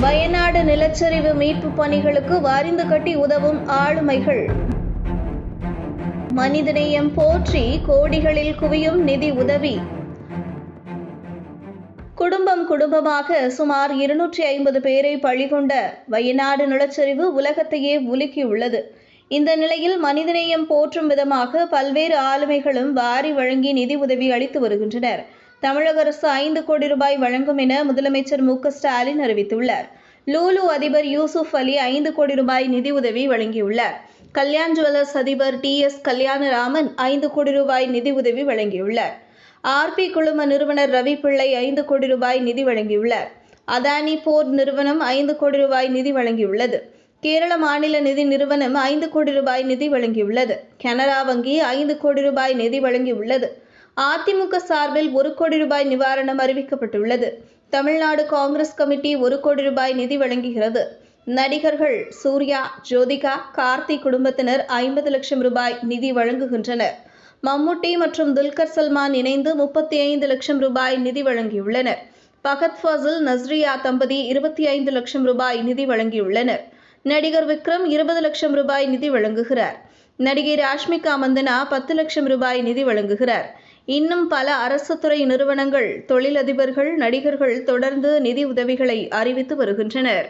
வயநாடு நிலச்சரிவு மீட்பு பணிகளுக்கு வாரிந்து கட்டி உதவும் ஆளுமைகள். மனிதநேயம் போற்றி கோடிகளில் குவியும் நிதி உதவி. குடும்பம் குடும்பமாக சுமார் இருநூற்றி ஐம்பது பேரை பழிகொண்ட வயநாடு நிலச்சரிவு உலகத்தையே உலுக்கியுள்ளது. இந்த நிலையில் மனிதநேயம் போற்றும் விதமாக பல்வேறு ஆளுமைகளும் வாரி வழங்கி நிதி உதவி அளித்து வருகின்றனர். தமிழக அரசு ஐந்து கோடி ரூபாய் வழங்கும் என முதலமைச்சர் மு ஸ்டாலின் அறிவித்துள்ளார். லூலு அதிபர் யூசுப் அலி ஐந்து கோடி ரூபாய் நிதி உதவி வழங்கியுள்ளார். கல்யாண் ஜுவல்லர்ஸ் அதிபர் டி எஸ் கல்யாணராமன் ஐந்து கோடி ரூபாய் நிதி உதவி வழங்கியுள்ளார் ஆர்பி குழும நிறுவனர் ரவி பிள்ளை ஐந்து கோடி ரூபாய் நிதி வழங்கியுள்ளார். அதானி போர்ட் நிறுவனம் ஐந்து கோடி ரூபாய் நிதி வழங்கியுள்ளது. கேரள மாநில நிதி நிறுவனம் ஐந்து கோடி ரூபாய் நிதி வழங்கியுள்ளது. கனரா வங்கி ஐந்து கோடி ரூபாய் நிதி வழங்கியுள்ளது. அதிமுக சார்பில் ஒரு கோடி ரூபாய் நிவாரணம் அறிவிக்கப்பட்டுள்ளது. தமிழ்நாடு காங்கிரஸ் கமிட்டி ஒரு கோடி ரூபாய் நிதி வழங்குகிறது. நடிகர்கள் சூர்யா ஜோதிகா கார்த்தி குடும்பத்தினர் ஐம்பது லட்சம் ரூபாய் நிதி வழங்குகின்றனர். மம்முட்டி மற்றும் துல்கர் சல்மான் இணைந்து முப்பத்தி ஐந்து லட்சம் ரூபாய் நிதி வழங்கியுள்ளனர். பகத் ஃபாசில் நஸ்ரியா தம்பதி இருபத்தி ஐந்து லட்சம் ரூபாய் நிதி வழங்கியுள்ளனர். நடிகர் விக்ரம் இருபது லட்சம் ரூபாய் நிதி வழங்குகிறார். நடிகை ராஷ்மிகா மந்தனா பத்து லட்சம் ரூபாய் நிதி வழங்குகிறார். இன்னும் பல அரசு துறை நிறுவனங்கள் தொழிலதிபர்கள் நடிகர்கள் தொடர்ந்து நிதி உதவிகளை அறிவித்து வருகின்றனர்.